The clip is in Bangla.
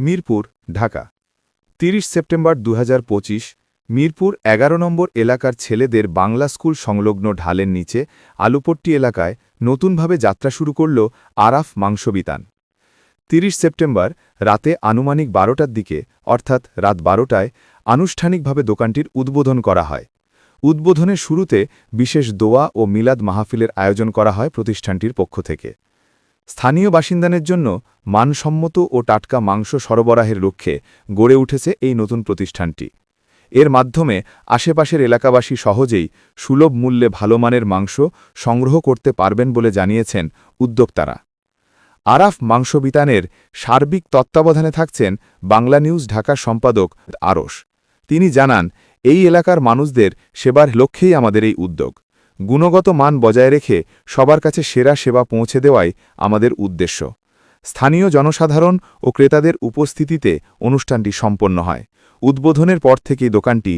মিরপুর, ঢাকা। তিরিশ সেপ্টেম্বর দু হাজার পঁচিশ, মিরপুর এগারো নম্বর এলাকার ছেলেদের বাংলা স্কুল সংলগ্ন ঢালের নিচে আলুপট্টি এলাকায় নতুনভাবে যাত্রা শুরু করল আরাফ মাংসবিতান। তিরিশ সেপ্টেম্বর রাতে আনুমানিক বারোটার দিকে, অর্থাৎ রাত বারোটায়, আনুষ্ঠানিকভাবে দোকানটির উদ্বোধন করা হয়। উদ্বোধনের শুরুতে বিশেষ দোয়া ও মিলাদ মাহফিলের আয়োজন করা হয় প্রতিষ্ঠানটির পক্ষ থেকে। স্থানীয় বাসিন্দাদের জন্য মানসম্মত ও টাটকা মাংস সরবরাহের লক্ষ্যে গড়ে উঠেছে এই নতুন প্রতিষ্ঠানটি। এর মাধ্যমে আশেপাশের এলাকাবাসী সহজেই সুলভ মূল্যে ভালো মানের মাংস সংগ্রহ করতে পারবেন বলে জানিয়েছেন উদ্যোক্তারা। আরাফ মাংস বিতানের সার্বিক তত্ত্বাবধানে থাকছেন বাংলা নিউজ ঢাকার সম্পাদক আরস তিনি জানান, এই এলাকার মানুষদের সেবার লক্ষ্যেই আমাদের এই উদ্যোগ। গুণগত মান বজায় রেখে সবার কাছে সেরা সেবা পৌঁছে দেওয়াই আমাদের উদ্দেশ্য। স্থানীয় জনসাধারণ ও ক্রেতাদের উপস্থিতিতে অনুষ্ঠানটি সম্পন্ন হয়। উদ্বোধনের পর থেকেই দোকানটি